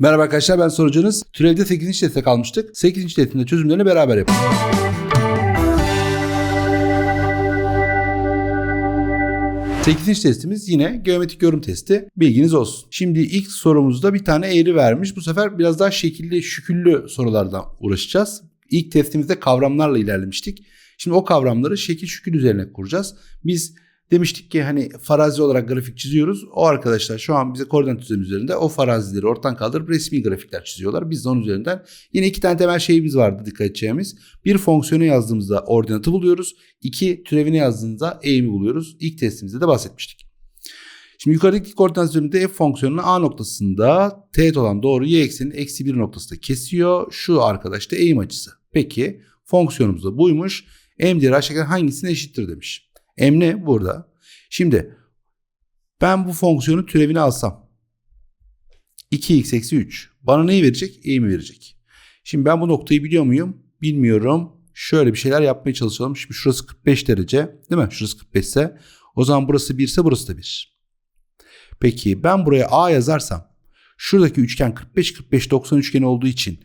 Merhaba arkadaşlar ben sorucunuz. Türevde 8. testte kalmıştık. 8. testin de çözümlerini beraber yapalım. Sekizinci testimiz yine geometrik yorum testi. Bilginiz olsun. Şimdi ilk sorumuzda bir tane eğri vermiş. Bu sefer biraz daha şekilli, şüküllü sorulardan uğraşacağız. İlk testimizde kavramlarla ilerlemiştik. Şimdi o kavramları şekil şükül üzerine kuracağız. Biz Demiştik ki hani farazi olarak grafik çiziyoruz. O arkadaşlar şu an bize koordinat düzlemi üzerinde o farazileri ortadan kaldırıp resmi grafikler çiziyorlar. Biz de onun üzerinden yine iki tane temel şeyimiz vardı dikkat edeceğimiz. Bir fonksiyonu yazdığımızda ordinatı buluyoruz. İki türevini yazdığımızda eğimi buluyoruz. İlk testimizde de bahsetmiştik. Şimdi yukarıdaki koordinat düzleminde f fonksiyonunu a noktasında teğet olan doğru y ekseninin eksi bir noktasında kesiyor. Şu arkadaş da eğim açısı. Peki fonksiyonumuz da buymuş. M değeri aşağıdaki hangisine eşittir demiş. M ne? Burada. Şimdi ben bu fonksiyonu türevini alsam 2x eksi 3 bana neyi verecek? Eğimi verecek. Şimdi ben bu noktayı biliyor muyum? Bilmiyorum. Şöyle bir şeyler yapmaya çalışalım. Şimdi şurası 45 derece değil mi? Şurası 45 ise o zaman burası 1 ise burası da 1. Peki ben buraya A yazarsam şuradaki üçgen 45 45 90 üçgeni olduğu için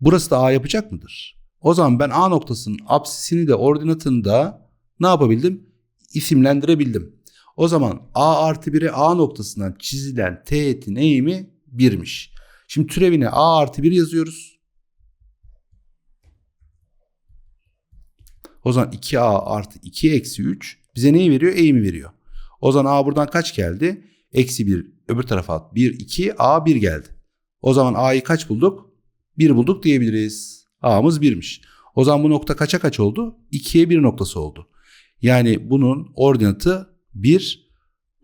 burası da A yapacak mıdır? O zaman ben A noktasının apsisini de ordinatını da ne yapabildim? İsimlendirebildim. O zaman A artı 1'e A noktasından çizilen teğetin eğimi 1'miş. Şimdi türevine A artı 1 yazıyoruz. O zaman 2A artı 2 eksi 3 bize neyi veriyor? Eğimi veriyor. O zaman A buradan kaç geldi? Eksi 1 öbür tarafa at. 1, 2, A 1 geldi. O zaman A'yı kaç bulduk? 1 bulduk diyebiliriz. A'mız 1'miş. O zaman bu nokta kaça kaç oldu? 2'ye 1 noktası oldu. Yani bunun ordinatı 1,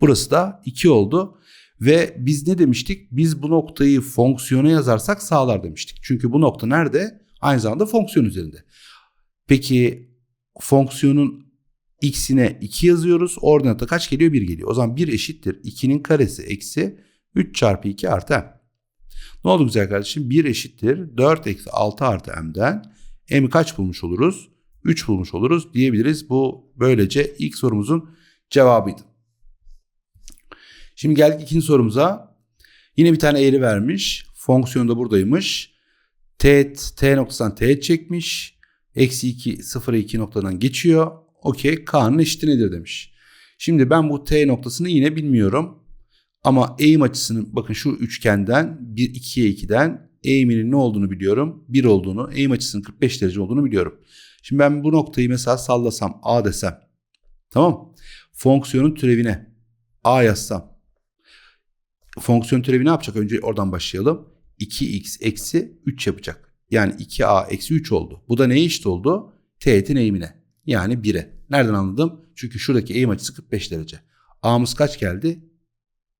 burası da 2 oldu. Ve biz ne demiştik? Biz bu noktayı fonksiyona yazarsak sağlar demiştik. Çünkü bu nokta nerede? Aynı zamanda fonksiyon üzerinde. Peki fonksiyonun x'ine 2 yazıyoruz. Ordinata kaç geliyor? 1 geliyor. O zaman 1 eşittir. 2'nin karesi eksi 3 çarpı 2 artı m. Ne oldu güzel kardeşim? 1 eşittir. 4 eksi 6 artı m'den m'i kaç bulmuş oluruz? 3 bulmuş oluruz diyebiliriz. Bu böylece ilk sorumuzun cevabıydı. Şimdi geldik ikinci sorumuza. Yine bir tane eğri vermiş. Fonksiyon da buradaymış. T, T noktasından T çekmiş. Eksi 2, 0'a 2 noktadan geçiyor. Okey. K'nın eşiti nedir demiş. Şimdi ben bu T noktasını yine bilmiyorum. Ama eğim açısını bakın şu üçgenden 1, 2'ye 2'den eğiminin ne olduğunu biliyorum. 1 olduğunu, eğim açısının 45 derece olduğunu biliyorum. Şimdi ben bu noktayı mesela sallasam A desem. Tamam Fonksiyonun türevine A yazsam. Fonksiyon türevi ne yapacak? Önce oradan başlayalım. 2x eksi 3 yapacak. Yani 2a eksi 3 oldu. Bu da neye eşit oldu? Teğetin eğimine. Yani 1'e. Nereden anladım? Çünkü şuradaki eğim açısı 45 derece. A'mız kaç geldi?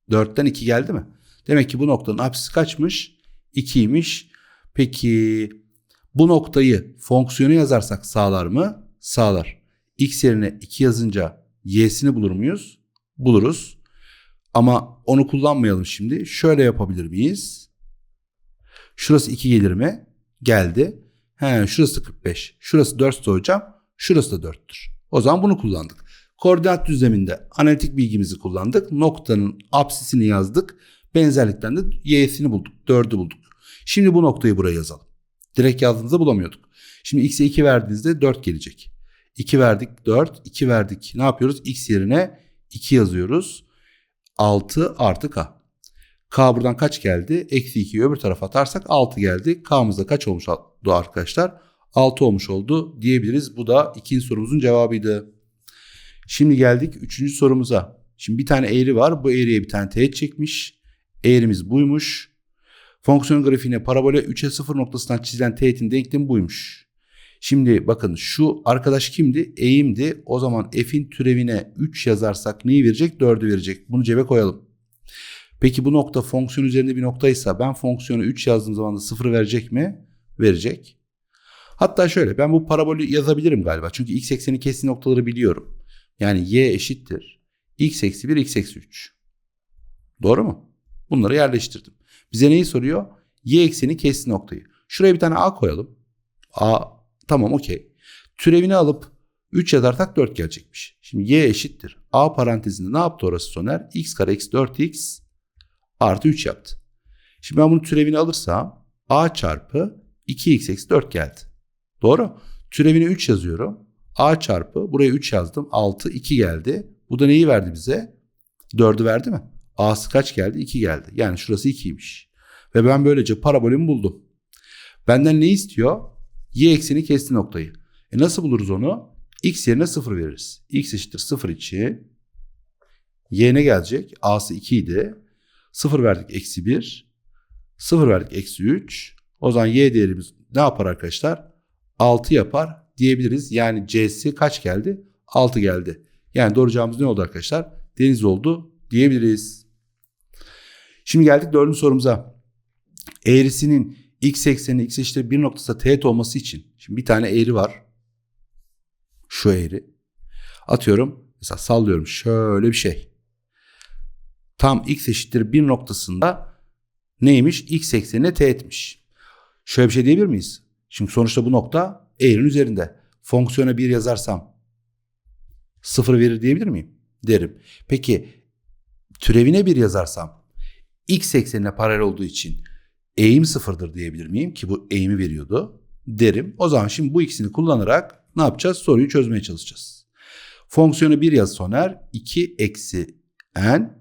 4'ten 2 geldi mi? Demek ki bu noktanın apsisi kaçmış? 2'ymiş. Peki bu noktayı fonksiyonu yazarsak sağlar mı? Sağlar. X yerine 2 yazınca y'sini bulur muyuz? Buluruz. Ama onu kullanmayalım şimdi. Şöyle yapabilir miyiz? Şurası 2 gelir mi? Geldi. He, şurası 45. Şurası 4 hocam. Şurası da 4'tür. O zaman bunu kullandık. Koordinat düzleminde analitik bilgimizi kullandık. Noktanın apsisini yazdık. Benzerlikten de y'sini bulduk. 4'ü bulduk. Şimdi bu noktayı buraya yazalım. Direkt yazdığınızda bulamıyorduk. Şimdi x'e 2 verdiğinizde 4 gelecek. 2 verdik 4, 2 verdik. Ne yapıyoruz? x yerine 2 yazıyoruz. 6 artı k. K buradan kaç geldi? Eksi 2'yi öbür tarafa atarsak 6 geldi. K'mızda kaç olmuş oldu arkadaşlar? 6 olmuş oldu diyebiliriz. Bu da ikinci sorumuzun cevabıydı. Şimdi geldik üçüncü sorumuza. Şimdi bir tane eğri var. Bu eğriye bir tane teğet çekmiş. Eğrimiz buymuş. Fonksiyon grafiğine parabole 3'e 0 noktasından çizilen teğetin denklemi buymuş. Şimdi bakın şu arkadaş kimdi? Eğimdi. O zaman f'in türevine 3 yazarsak neyi verecek? 4'ü verecek. Bunu cebe koyalım. Peki bu nokta fonksiyon üzerinde bir noktaysa ben fonksiyonu 3 yazdığım zaman da 0 verecek mi? Verecek. Hatta şöyle ben bu parabolü yazabilirim galiba. Çünkü x ekseni kestiği noktaları biliyorum. Yani y eşittir. x eksi 1 x eksi 3. Doğru mu? Bunları yerleştirdim. Bize neyi soruyor? Y ekseni kesti noktayı. Şuraya bir tane A koyalım. A tamam okey. Türevini alıp 3 yazarsak 4 gelecekmiş. Şimdi y eşittir. A parantezinde ne yaptı orası Soner? x kare eksi 4x artı 3 yaptı. Şimdi ben bunun türevini alırsam a çarpı 2x eksi 4 geldi. Doğru. Türevini 3 yazıyorum. a çarpı buraya 3 yazdım. 6 2 geldi. Bu da neyi verdi bize? 4'ü verdi mi? A'sı kaç geldi? 2 geldi. Yani şurası 2'ymiş. Ve ben böylece parabolümü buldum. Benden ne istiyor? Y ekseni kesti noktayı. E nasıl buluruz onu? X yerine 0 veririz. X eşittir 0 için Y ne gelecek? A'sı 2 idi. 0 verdik eksi 1. 0 verdik eksi 3. O zaman Y değerimiz ne yapar arkadaşlar? 6 yapar diyebiliriz. Yani C'si kaç geldi? 6 geldi. Yani doğru cevabımız ne oldu arkadaşlar? Deniz oldu diyebiliriz. Şimdi geldik dördüncü sorumuza. Eğrisinin x eksenine x eşittir 1 noktası teğet olması için. Şimdi bir tane eğri var. Şu eğri. Atıyorum. Mesela sallıyorum şöyle bir şey. Tam x eşittir 1 noktasında neymiş? X eksenine teğetmiş. Şöyle bir şey diyebilir miyiz? Şimdi sonuçta bu nokta eğrinin üzerinde. Fonksiyona 1 yazarsam 0 verir diyebilir miyim? Derim. Peki türevine 1 yazarsam x eksenine paralel olduğu için eğim sıfırdır diyebilir miyim? Ki bu eğimi veriyordu. Derim. O zaman şimdi bu ikisini kullanarak ne yapacağız? Soruyu çözmeye çalışacağız. Fonksiyonu 1 yaz Soner. 2 eksi n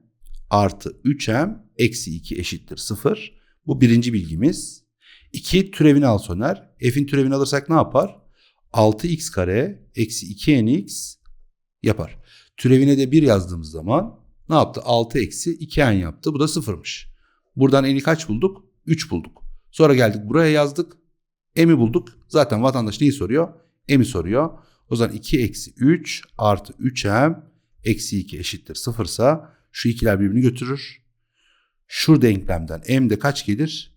artı 3m eksi 2 eşittir 0. Bu birinci bilgimiz. 2 türevini al Soner. F'in türevini alırsak ne yapar? 6x kare eksi 2nx yapar. Türevine de 1 yazdığımız zaman ne yaptı? 6 eksi 2n yaptı. Bu da sıfırmış. Buradan n'i kaç bulduk? 3 bulduk. Sonra geldik buraya yazdık. M'i bulduk. Zaten vatandaş neyi soruyor? M'i soruyor. O zaman 2 eksi 3 artı 3m eksi 2 eşittir 0 ise şu ikiler birbirini götürür. Şu denklemden m de kaç gelir?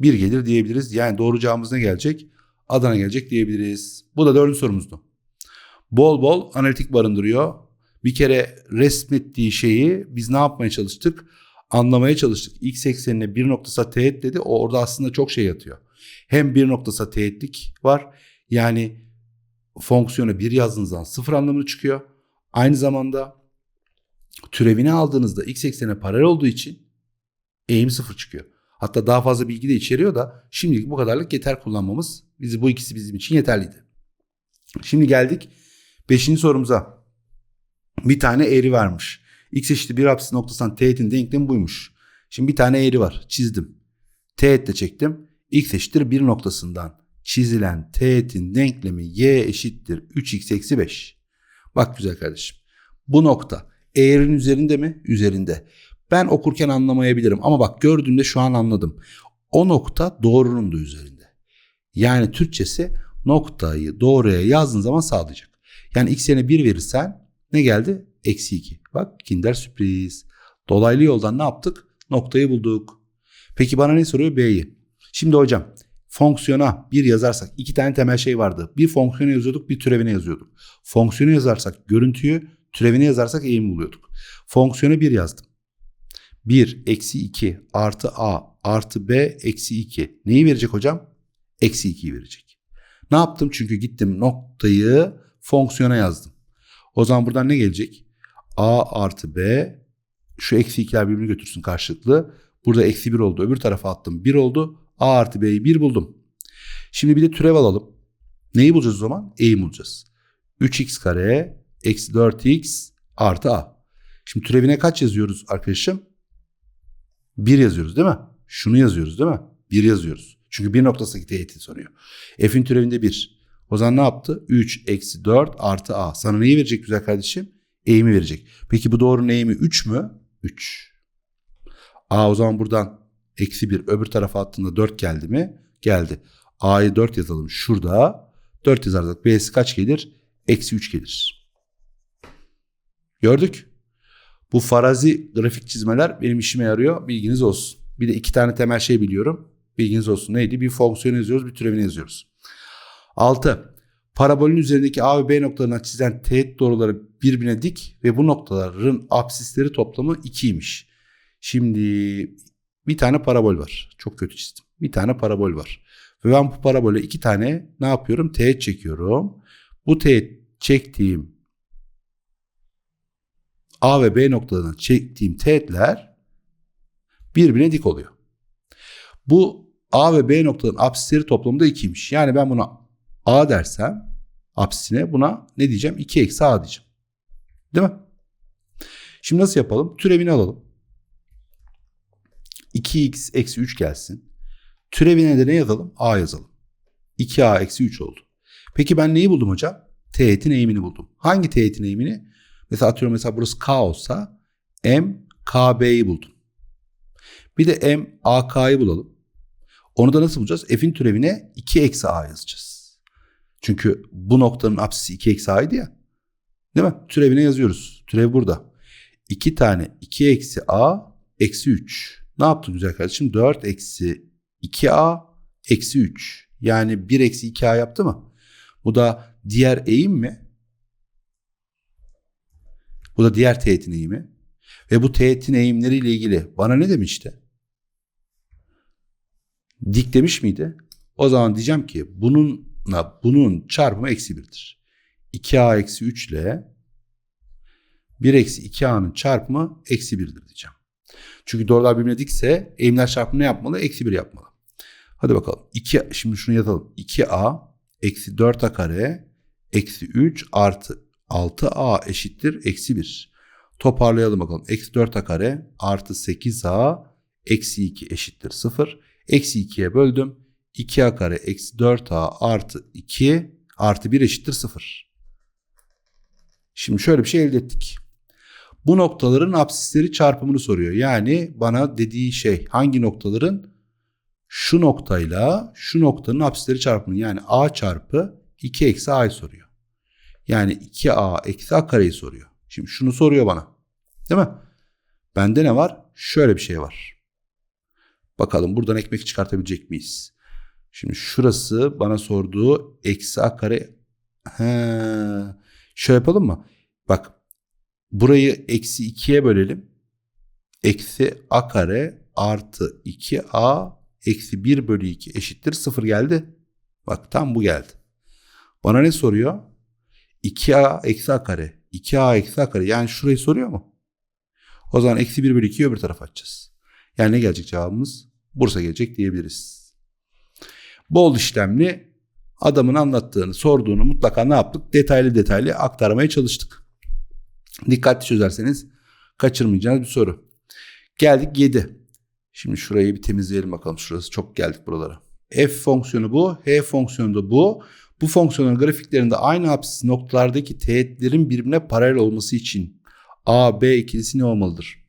1 gelir diyebiliriz. Yani doğru cevabımız ne gelecek? Adana gelecek diyebiliriz. Bu da dördüncü sorumuzdu. Bol bol analitik barındırıyor. Bir kere resmettiği şeyi biz ne yapmaya çalıştık? Anlamaya çalıştık. X eksenine bir noktası teğet dedi. O orada aslında çok şey yatıyor. Hem bir noktası teğetlik var. Yani fonksiyonu bir yazdığınızdan sıfır anlamını çıkıyor. Aynı zamanda türevini aldığınızda x eksene paralel olduğu için eğim sıfır çıkıyor. Hatta daha fazla bilgi de içeriyor da şimdilik bu kadarlık yeter kullanmamız. Bizi bu ikisi bizim için yeterliydi. Şimdi geldik 5. sorumuza. Bir tane eğri vermiş. X eşittir bir apsis noktasından teğetin denklemi buymuş. Şimdi bir tane eğri var. Çizdim. Teğet de çektim. X eşittir bir noktasından çizilen teğetin denklemi y eşittir 3x eksi 5. Bak güzel kardeşim. Bu nokta eğrinin üzerinde mi? Üzerinde. Ben okurken anlamayabilirim ama bak gördüğümde şu an anladım. O nokta doğrunun da üzerinde. Yani Türkçesi noktayı doğruya yazdığın zaman sağlayacak. Yani x yerine 1 verirsen ne geldi? Eksi 2. Bak kinder sürpriz. Dolaylı yoldan ne yaptık? Noktayı bulduk. Peki bana ne soruyor? B'yi. Şimdi hocam fonksiyona bir yazarsak iki tane temel şey vardı. Bir fonksiyonu yazıyorduk bir türevine yazıyorduk. Fonksiyonu yazarsak görüntüyü türevine yazarsak eğimi buluyorduk. Fonksiyonu bir yazdım. 1 eksi 2 artı a artı b eksi 2 neyi verecek hocam? Eksi 2'yi verecek. Ne yaptım? Çünkü gittim noktayı fonksiyona yazdım. O zaman buradan ne gelecek? a artı b şu eksi 2'ler birbirini götürsün karşılıklı. Burada eksi 1 oldu. Öbür tarafa attım 1 oldu. A artı B'yi 1 buldum. Şimdi bir de türev alalım. Neyi bulacağız o zaman? E'yi bulacağız. 3x kare eksi 4x artı A. Şimdi türevine kaç yazıyoruz arkadaşım? 1 yazıyoruz değil mi? Şunu yazıyoruz değil mi? 1 yazıyoruz. Çünkü bir noktasındaki teğeti soruyor. F'in türevinde 1. O zaman ne yaptı? 3 eksi 4 artı A. Sana neyi verecek güzel kardeşim? Eğimi verecek. Peki bu doğrunun eğimi 3 mü? 3. A o zaman buradan eksi 1 öbür tarafa attığında 4 geldi mi? Geldi. A'yı 4 yazalım şurada. 4 yazarsak B'si kaç gelir? Eksi 3 gelir. Gördük. Bu farazi grafik çizmeler benim işime yarıyor. Bilginiz olsun. Bir de iki tane temel şey biliyorum. Bilginiz olsun. Neydi? Bir fonksiyon yazıyoruz, bir türevini yazıyoruz. 6. Parabolün üzerindeki A ve B noktalarından çizen teğet doğruları birbirine dik ve bu noktaların absisleri toplamı 2'ymiş. Şimdi bir tane parabol var. Çok kötü çizdim. Bir tane parabol var. Ve ben bu parabole iki tane ne yapıyorum? Teğet çekiyorum. Bu teğet çektiğim A ve B noktalarından çektiğim teğetler birbirine dik oluyor. Bu A ve B noktaların apsisleri toplamı da 2'ymiş. Yani ben buna A dersem apsisine buna ne diyeceğim? 2 eksi A diyeceğim. Değil mi? Şimdi nasıl yapalım? Türevini alalım. 2x eksi 3 gelsin. Türevine de ne yazalım? A yazalım. 2a eksi 3 oldu. Peki ben neyi buldum hocam? Teğetin eğimini buldum. Hangi teğetin eğimini? Mesela atıyorum mesela burası k olsa m kb'yi buldum. Bir de m ak'yı bulalım. Onu da nasıl bulacağız? F'in türevine 2 eksi a yazacağız. Çünkü bu noktanın apsisi 2 eksi a'ydı ya. Değil mi? Türevine yazıyoruz. Türev burada. 2 tane 2 eksi a eksi 3. Ne yaptı güzel kardeşim? 4 eksi 2a eksi 3. Yani 1 eksi 2a yaptı mı? Bu da diğer eğim mi? Bu da diğer teğetin eğimi. Ve bu teğetin eğimleriyle ilgili bana ne demişti? Dik demiş miydi? O zaman diyeceğim ki bununla bunun çarpımı eksi 1'dir. 2a eksi 3 ile 1 eksi 2a'nın çarpımı eksi 1'dir diyeceğim. Çünkü doğrular birbirine dikse eğimler çarpımı ne yapmalı? Eksi 1 yapmalı. Hadi bakalım. 2, şimdi şunu yazalım. 2a eksi 4a kare eksi 3 artı 6a eşittir eksi 1. Toparlayalım bakalım. Eksi 4a kare artı 8a eksi 2 eşittir 0. Eksi 2'ye böldüm. 2a kare eksi 4a artı 2 artı 1 eşittir 0. Şimdi şöyle bir şey elde ettik. Bu noktaların apsisleri çarpımını soruyor. Yani bana dediği şey hangi noktaların şu noktayla şu noktanın apsisleri çarpımını yani a çarpı 2 eksi a'yı soruyor. Yani 2a eksi a kareyi soruyor. Şimdi şunu soruyor bana. Değil mi? Bende ne var? Şöyle bir şey var. Bakalım buradan ekmek çıkartabilecek miyiz? Şimdi şurası bana sorduğu eksi a kare. He. Şöyle yapalım mı? Bak burayı eksi 2'ye bölelim. Eksi a kare artı 2a eksi 1 bölü 2 eşittir 0 geldi. Bak tam bu geldi. Bana ne soruyor? 2a eksi a kare. 2a eksi a kare. Yani şurayı soruyor mu? O zaman eksi 1 bölü 2'yi öbür tarafa atacağız. Yani ne gelecek cevabımız? Bursa gelecek diyebiliriz. Bol işlemli adamın anlattığını, sorduğunu mutlaka ne yaptık? Detaylı detaylı aktarmaya çalıştık. Dikkatli çözerseniz kaçırmayacağınız bir soru. Geldik 7. Şimdi şurayı bir temizleyelim bakalım. Şurası çok geldik buralara. F fonksiyonu bu. H fonksiyonu da bu. Bu fonksiyonun grafiklerinde aynı apsis noktalardaki teğetlerin birbirine paralel olması için A, B ikilisi ne olmalıdır?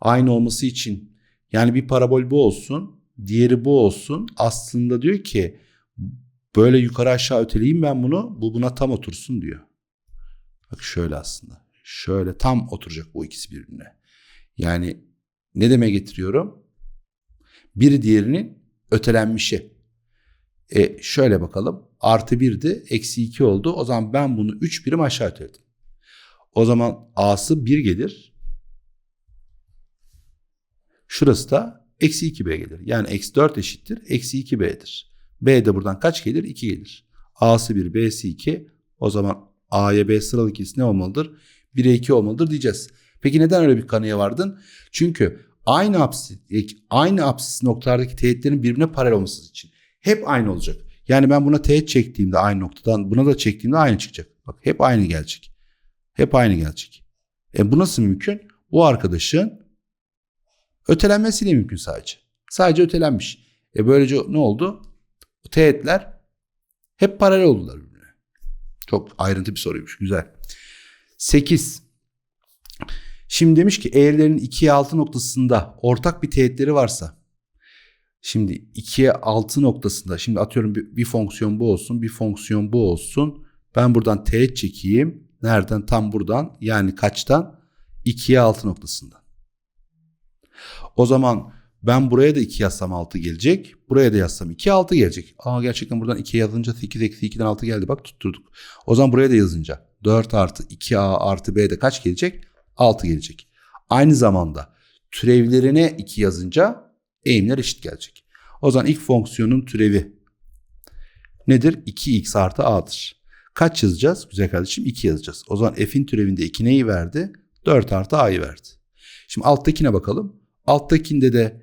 Aynı olması için yani bir parabol bu olsun, diğeri bu olsun. Aslında diyor ki böyle yukarı aşağı öteleyeyim ben bunu. Bu buna tam otursun diyor. Bak şöyle aslında. Şöyle tam oturacak bu ikisi birbirine. Yani ne demeye getiriyorum? Biri diğerinin ötelenmişi. E şöyle bakalım. Artı 1'di. Eksi 2 oldu. O zaman ben bunu 3 birim aşağı öteledim. O zaman A'sı 1 gelir. Şurası da eksi 2B gelir. Yani eksi 4 eşittir. Eksi 2B'dir. B de buradan kaç gelir? 2 gelir. A'sı 1, B'si 2. O zaman A'ya B sıralı ikisi ne olmalıdır? 1'e 2 olmalıdır diyeceğiz. Peki neden öyle bir kanıya vardın? Çünkü aynı apsis, aynı apsis noktalardaki teğetlerin birbirine paralel olması için hep aynı olacak. Yani ben buna teğet çektiğimde aynı noktadan buna da çektiğimde aynı çıkacak. Bak hep aynı gelecek. Hep aynı gelecek. E bu nasıl mümkün? Bu arkadaşın ötelenmesiyle mümkün sadece. Sadece ötelenmiş. E böylece ne oldu? Teğetler hep paralel oldular birbirine. Çok ayrıntı bir soruymuş. Güzel. 8. Şimdi demiş ki eğrilerin 2'ye 6 noktasında ortak bir teğetleri varsa şimdi 2'ye 6 noktasında şimdi atıyorum bir, bir fonksiyon bu olsun bir fonksiyon bu olsun ben buradan teğet çekeyim nereden tam buradan yani kaçtan 2'ye 6 noktasından o zaman ben buraya da 2 yazsam 6 gelecek. Buraya da yazsam 2 6 gelecek. Aa gerçekten buradan 2 yazınca 8 eksi 2'den 6 geldi. Bak tutturduk. O zaman buraya da yazınca 4 artı 2a artı b de kaç gelecek? 6 gelecek. Aynı zamanda türevlerine 2 yazınca eğimler eşit gelecek. O zaman ilk fonksiyonun türevi nedir? 2x artı a'dır. Kaç yazacağız? Güzel kardeşim 2 yazacağız. O zaman f'in türevinde 2 neyi verdi? 4 artı a'yı verdi. Şimdi alttakine bakalım. Alttakinde de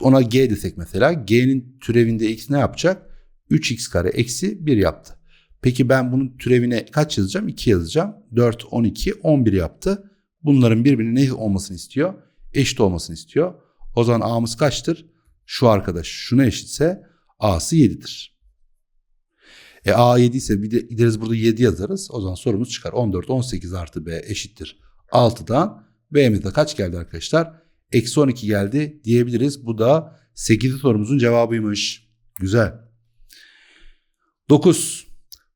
ona g desek mesela g'nin türevinde x ne yapacak? 3x kare eksi 1 yaptı. Peki ben bunun türevine kaç yazacağım? 2 yazacağım. 4, 12, 11 yaptı. Bunların birbirine ne olmasını istiyor? Eşit olmasını istiyor. O zaman a'mız kaçtır? Şu arkadaş şuna eşitse a'sı 7'dir. E a 7 ise bir de gideriz burada 7 yazarız. O zaman sorumuz çıkar. 14, 18 artı b eşittir. 6'dan b'mize kaç geldi arkadaşlar? Eksi 12 geldi diyebiliriz. Bu da 8. sorumuzun cevabıymış. Güzel. 9.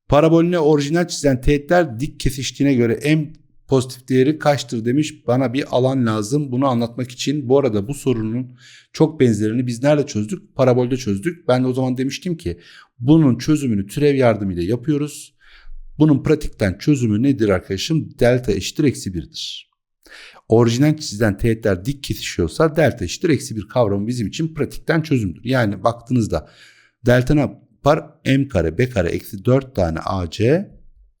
Parabolüne orijinal çizen teğetler dik kesiştiğine göre en pozitif değeri kaçtır demiş. Bana bir alan lazım bunu anlatmak için. Bu arada bu sorunun çok benzerini biz nerede çözdük? Parabolde çözdük. Ben de o zaman demiştim ki bunun çözümünü türev yardımıyla yapıyoruz. Bunun pratikten çözümü nedir arkadaşım? Delta eşittir eksi 1'dir. Orijinal çizilen teğetler dik kesişiyorsa delta eşittir eksi 1 kavramı bizim için pratikten çözümdür. Yani baktığınızda delta ne yapar? m kare b kare eksi 4 tane ac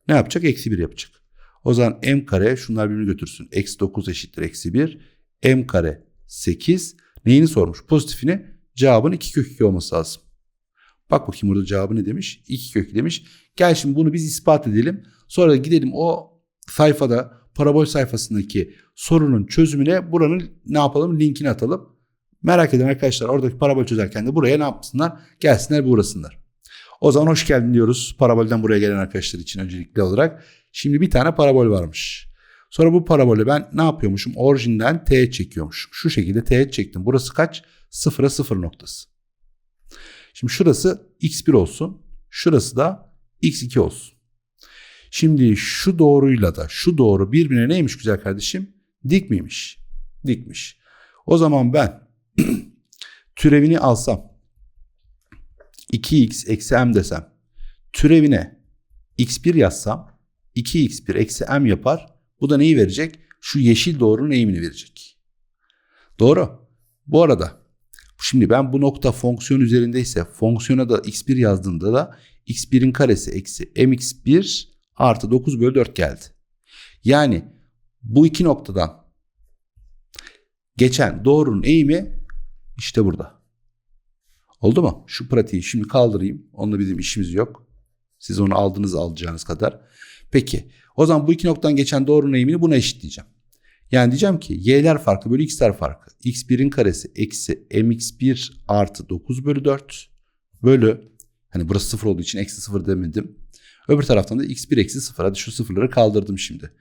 ne yapacak? Eksi 1 yapacak. O zaman m kare şunlar birbirini götürsün. Eksi 9 eşittir eksi 1. m kare 8. Neyini sormuş? Pozitifini cevabın 2 kök 2 olması lazım. Bak bakayım burada cevabı ne demiş? 2 kök demiş. Gel şimdi bunu biz ispat edelim. Sonra gidelim o sayfada parabol sayfasındaki sorunun çözümüne buranın ne yapalım linkini atalım. Merak eden arkadaşlar oradaki parabol çözerken de buraya ne yapsınlar? Gelsinler uğrasınlar. O zaman hoş geldin diyoruz parabolden buraya gelen arkadaşlar için öncelikli olarak. Şimdi bir tane parabol varmış. Sonra bu parabolü ben ne yapıyormuşum? Orijinden teğet çekiyormuşum. Şu şekilde teğet çektim. Burası kaç? Sıfıra sıfır noktası. Şimdi şurası x1 olsun. Şurası da x2 olsun. Şimdi şu doğruyla da şu doğru birbirine neymiş güzel kardeşim? Dik miymiş? Dikmiş. O zaman ben türevini alsam 2x eksi m desem türevine x1 yazsam 2x1 eksi m yapar. Bu da neyi verecek? Şu yeşil doğrunun eğimini verecek. Doğru. Bu arada şimdi ben bu nokta fonksiyon üzerindeyse fonksiyona da x1 yazdığımda da x1'in karesi eksi mx1 artı 9 bölü 4 geldi. Yani bu iki noktadan geçen doğrunun eğimi işte burada. Oldu mu? Şu pratiği şimdi kaldırayım. Onunla bizim işimiz yok. Siz onu aldınız alacağınız kadar. Peki o zaman bu iki noktadan geçen doğrunun eğimini buna eşitleyeceğim. Yani diyeceğim ki y'ler farkı bölü x'ler farkı. x1'in karesi eksi mx1 artı 9 bölü 4 bölü hani burası sıfır olduğu için eksi sıfır demedim. Öbür taraftan da x1 eksi 0. Hadi şu sıfırları kaldırdım şimdi.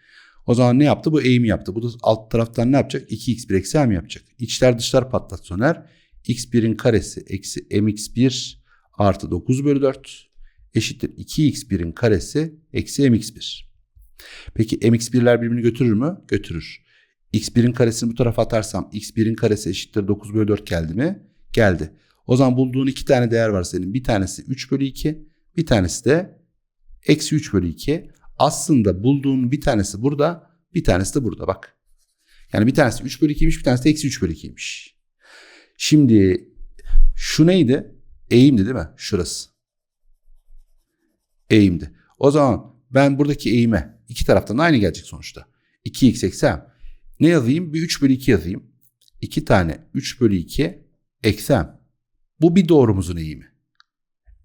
O zaman ne yaptı? Bu eğimi yaptı. Bu da alt taraftan ne yapacak? 2x1 eksi m yapacak. İçler dışlar patlat soner. x1'in karesi eksi mx1 artı 9 bölü 4 eşittir 2x1'in karesi eksi mx1. Peki mx1'ler birbirini götürür mü? Götürür. x1'in karesini bu tarafa atarsam x1'in karesi eşittir 9 bölü 4 geldi mi? Geldi. O zaman bulduğun iki tane değer var senin. Bir tanesi 3 bölü 2 bir tanesi de Eksi 3 bölü 2. Aslında bulduğun bir tanesi burada bir tanesi de burada bak. Yani bir tanesi 3 bölü 2'ymiş bir tanesi de eksi 3 bölü 2'ymiş. Şimdi şu neydi? Eğimdi değil mi? Şurası. Eğimdi. O zaman ben buradaki eğime iki taraftan aynı gelecek sonuçta. 2x eksi m. Ne yazayım? Bir 3 bölü 2 yazayım. 2 tane 3 bölü 2 eksi m. Bu bir doğrumuzun eğimi.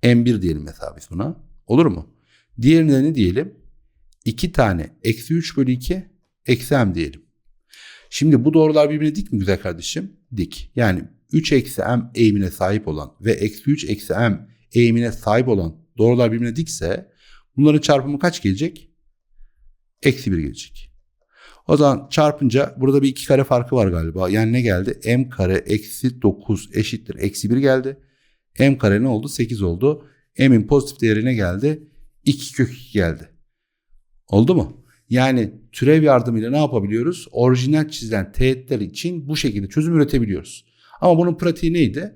M1 diyelim mesela biz buna. Olur mu? Diğerine ne diyelim? 2 tane eksi 3 bölü 2 eksi m diyelim. Şimdi bu doğrular birbirine dik mi güzel kardeşim? Dik. Yani 3 eksi m eğimine sahip olan ve eksi 3 eksi m eğimine sahip olan doğrular birbirine dikse bunların çarpımı kaç gelecek? Eksi 1 gelecek. O zaman çarpınca burada bir iki kare farkı var galiba. Yani ne geldi? m kare eksi 9 eşittir eksi 1 geldi. m kare ne oldu? 8 oldu. m'in pozitif değerine geldi. 2 kök 2 geldi. Oldu mu? Yani türev yardımıyla ne yapabiliyoruz? Orijinal çizilen teğetler için bu şekilde çözüm üretebiliyoruz. Ama bunun pratiği neydi?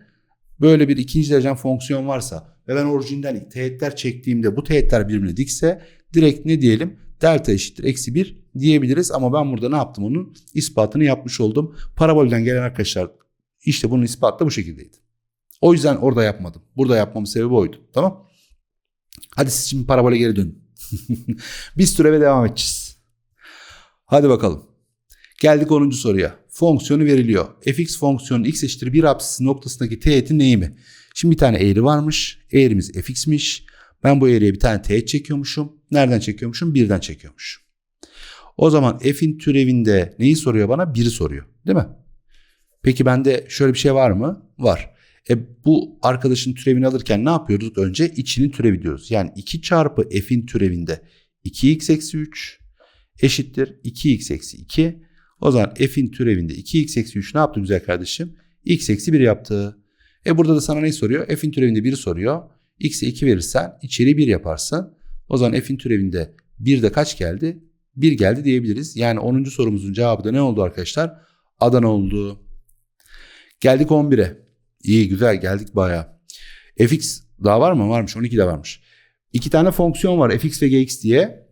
Böyle bir ikinci derecen fonksiyon varsa ve ben orijinal teğetler çektiğimde bu teğetler birbirine dikse direkt ne diyelim? Delta eşittir eksi 1 diyebiliriz ama ben burada ne yaptım onun ispatını yapmış oldum. Parabolden gelen arkadaşlar işte bunun ispatı da bu şekildeydi. O yüzden orada yapmadım. Burada yapmamın sebebi oydu. Tamam. Hadi siz şimdi parabole geri dönün. Biz türeve devam edeceğiz. Hadi bakalım. Geldik 10. soruya. fonksiyonu veriliyor. fx fonksiyonu x eşittir 1 apsisi noktasındaki teğetin eğimi. Şimdi bir tane eğri varmış. Eğrimiz fx'miş. Ben bu eğriye bir tane teğet çekiyormuşum. Nereden çekiyormuşum? Birden çekiyormuşum. O zaman f'in türevinde neyi soruyor bana? 1'i soruyor. Değil mi? Peki bende şöyle bir şey var mı? Var. E bu arkadaşın türevini alırken ne yapıyoruz? Önce içinin türevi diyoruz. Yani 2 çarpı f'in türevinde 2x eksi 3 eşittir 2x eksi 2. O zaman f'in türevinde 2x eksi 3 ne yaptı güzel kardeşim? x eksi 1 yaptı. E burada da sana ne soruyor? F'in türevinde 1'i soruyor. X'e 2 verirsen içeri 1 yaparsın. O zaman F'in türevinde 1 de kaç geldi? 1 geldi diyebiliriz. Yani 10. sorumuzun cevabı da ne oldu arkadaşlar? Adana oldu. Geldik 11'e. İyi güzel geldik bayağı. fx daha var mı? Varmış 12 de varmış. İki tane fonksiyon var fx ve gx diye.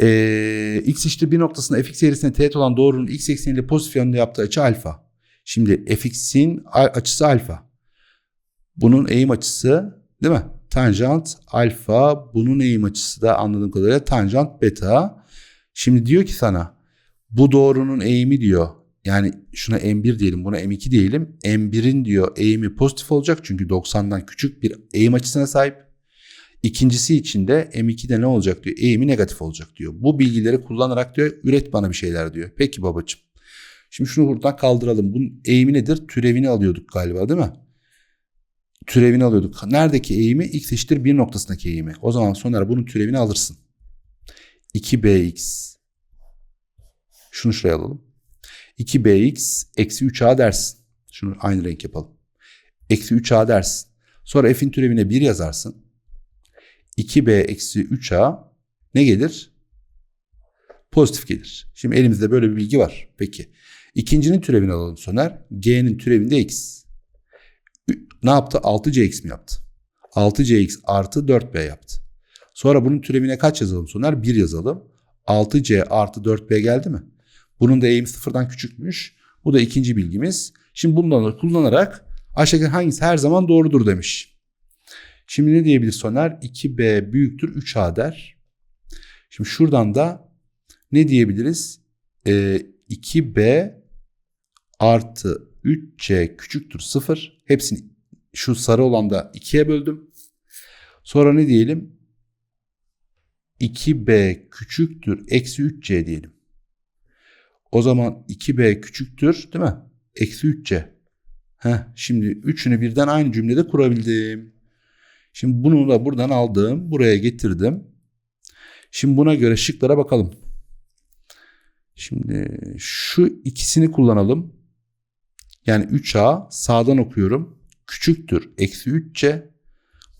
Ee, x eşittir bir noktasında fx eğrisine teğet olan doğrunun x ekseniyle pozitif yönde yaptığı açı alfa. Şimdi fx'in açısı alfa. Bunun eğim açısı değil mi? Tanjant alfa. Bunun eğim açısı da anladığım kadarıyla tanjant beta. Şimdi diyor ki sana bu doğrunun eğimi diyor. Yani şuna M1 diyelim buna M2 diyelim. M1'in diyor eğimi pozitif olacak çünkü 90'dan küçük bir eğim açısına sahip. İkincisi için de M2'de ne olacak diyor. Eğimi negatif olacak diyor. Bu bilgileri kullanarak diyor üret bana bir şeyler diyor. Peki babacığım. Şimdi şunu buradan kaldıralım. Bunun eğimi nedir? Türevini alıyorduk galiba değil mi? Türevini alıyorduk. Neredeki eğimi? X eşittir 1 noktasındaki eğimi. O zaman Soner bunun türevini alırsın. 2bx. Şunu şuraya alalım. 2bx eksi 3a dersin. Şunu aynı renk yapalım. Eksi 3a dersin. Sonra f'in türevine 1 yazarsın. 2b eksi 3a ne gelir? Pozitif gelir. Şimdi elimizde böyle bir bilgi var. Peki. İkincinin türevini alalım Soner. G'nin türevinde x. Ne yaptı? 6cx mi yaptı? 6cx artı 4b yaptı. Sonra bunun türevine kaç yazalım Soner? 1 yazalım. 6c artı 4b geldi mi? Bunun da eğim sıfırdan küçükmüş. Bu da ikinci bilgimiz. Şimdi bunları kullanarak aşağıdaki hangisi her zaman doğrudur demiş. Şimdi ne diyebilir Soner? 2b büyüktür 3a der. Şimdi şuradan da ne diyebiliriz? Ee, 2b artı 3c küçüktür 0. Hepsini şu sarı olan da 2'ye böldüm. Sonra ne diyelim? 2b küçüktür eksi 3c diyelim. O zaman 2b küçüktür değil mi? Eksi 3c. Heh, şimdi üçünü birden aynı cümlede kurabildim. Şimdi bunu da buradan aldım. Buraya getirdim. Şimdi buna göre şıklara bakalım. Şimdi şu ikisini kullanalım. Yani 3a sağdan okuyorum. Küçüktür eksi 3c.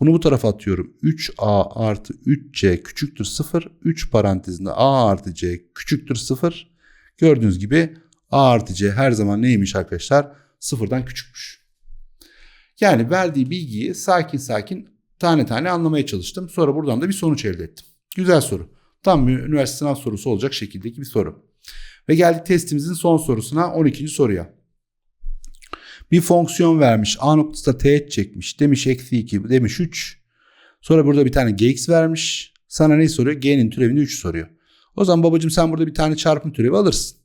Bunu bu tarafa atıyorum. 3a artı 3c küçüktür 0. 3 parantezinde a artı c küçüktür 0. Gördüğünüz gibi a artı c her zaman neymiş arkadaşlar? Sıfırdan küçükmüş. Yani verdiği bilgiyi sakin sakin tane tane anlamaya çalıştım. Sonra buradan da bir sonuç elde ettim. Güzel soru. Tam bir üniversite sınav sorusu olacak şekildeki bir soru. Ve geldik testimizin son sorusuna 12. soruya. Bir fonksiyon vermiş. A noktasında teğet çekmiş. Demiş eksi 2 demiş 3. Sonra burada bir tane gx vermiş. Sana ne soruyor? G'nin türevini 3 soruyor. O zaman babacığım sen burada bir tane çarpım türevi alırsın.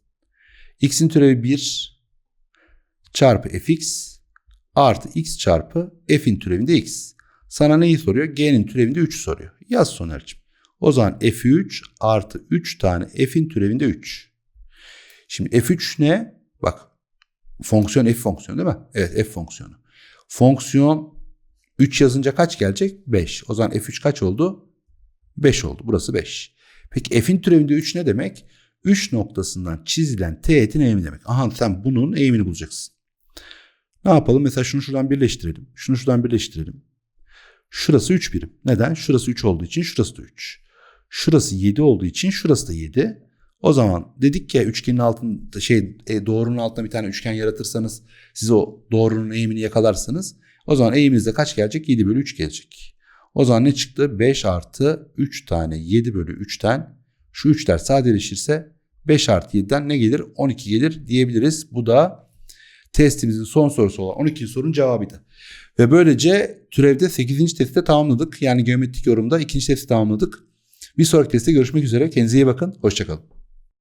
X'in türevi 1 çarpı fx artı x çarpı f'in türevinde x. Sana neyi soruyor? G'nin türevinde 3 soruyor. Yaz Soner'cim. O zaman f3 artı 3 tane f'in türevinde 3. Şimdi f3 ne? Bak fonksiyon f fonksiyonu değil mi? Evet f fonksiyonu. Fonksiyon 3 yazınca kaç gelecek? 5. O zaman f3 kaç oldu? 5 oldu. Burası 5. Peki f'in türevinde 3 ne demek? 3 noktasından çizilen teğetin eğimi demek. Aha sen bunun eğimini bulacaksın. Ne yapalım? Mesela şunu şuradan birleştirelim. Şunu şuradan birleştirelim. Şurası 3 birim. Neden? Şurası 3 olduğu için şurası da 3. Şurası 7 olduğu için şurası da 7. O zaman dedik ya üçgenin altında şey e, doğrunun altında bir tane üçgen yaratırsanız siz o doğrunun eğimini yakalarsınız. O zaman eğiminizde kaç gelecek? 7 bölü 3 gelecek. O zaman ne çıktı? 5 artı 3 tane 7 bölü 3'ten şu 3'ler sadeleşirse 5 artı 7'den ne gelir? 12 gelir diyebiliriz. Bu da testimizin son sorusu olan 12. sorunun cevabıydı. Ve böylece türevde 8. testi de tamamladık. Yani geometrik yorumda 2. testi tamamladık. Bir sonraki testte görüşmek üzere. Kendinize iyi bakın. Hoşçakalın.